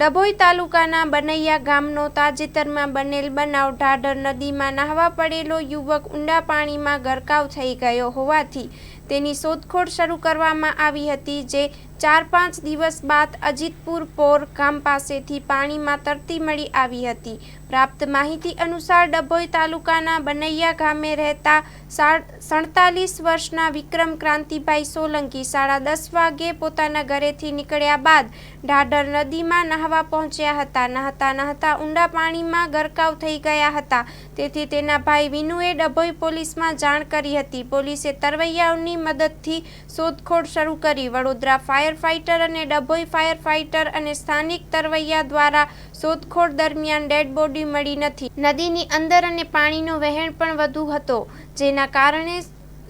ડભોઈ તાલુકાના બનૈયા ગામનો તાજેતરમાં બનેલ બનાવ ઢાઢર નદીમાં નાહવા પડેલો યુવક ઊંડા પાણીમાં ગરકાવ થઈ ગયો હોવાથી તેની શોધખોળ શરૂ કરવામાં આવી હતી, જે ચાર પાંચ દિવસ બાદ અજીતપુર પોર ગામ પાસેથી પાણીમાં તરતી મળી આવી હતી. પ્રાપ્ત માહિતી અનુસાર ડભોઈ તાલુકાના બનૈયા ગામે રહેતા સડતાલીસ વર્ષના વિક્રમ ક્રાંતિભાઈ સોલંકી સાડા દસ વાગે પોતાના ઘરેથી નીકળ્યા બાદ ઢાઢર નદીમાં નહાવા પહોંચ્યા હતા. નહાતા નહાતા ઊંડા પાણીમાં ગરકાવ થઈ ગયા હતા. તેથી તેના ભાઈ વિનુએ ડભોઈ પોલીસમાં જાણ કરી હતી. પોલીસે તરવૈયાઓની મદદથી શોધખોળ શરૂ કરી. વડોદરા ફાયર ફાઇટર અને ડભોઈ ફાયર ફાઇટર અને સ્થાનિક તરવૈયા દ્વારા શોધખોળ દરમિયાન ડેડ બોડી મળી નથી. નદીની અંદર અને પાણીનો વહેણ પણ વધુ હતો, જેના કારણે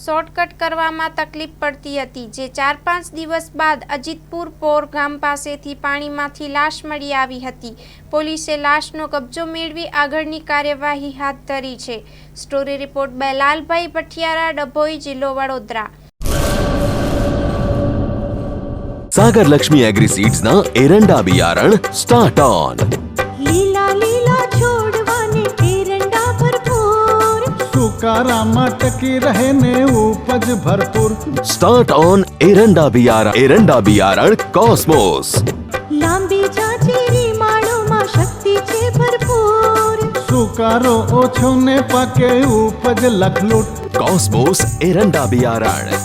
શોર્ટકટ કરવામાં તકલીફ પડતી હતી, જે ચાર પાંચ દિવસ બાદ અજીતપુર પોર ગામ પાસેથી પાણીમાંથી લાશ મળી આવી હતી. પોલીસે લાશનો કબજો મેળવી આગળની કાર્યવાહી હાથ ધરી છે. Story report by Lalbhai Bhathiyara, Dabhoi જિલ્લો વડોદરા. सागर लक्ष्मी एग्रीसीड्स न एरंडा बियारण स्टार्ट ऑन લીલા લીલા છોડવાને એરંડા ભરપૂર સુકારામાં ટકી રહે ને ઉપજ ભરપૂર स्टार्ट ऑन एरंडा बियारण एरंडा बियारण कॉस्मोस લાંબી જાચેરી માળોમાં શક્તિ છે ભરપૂર સુકારો ઓછો ને પાકે ઉપજ લખલૂટ कॉस्मोस एरंडा बियारण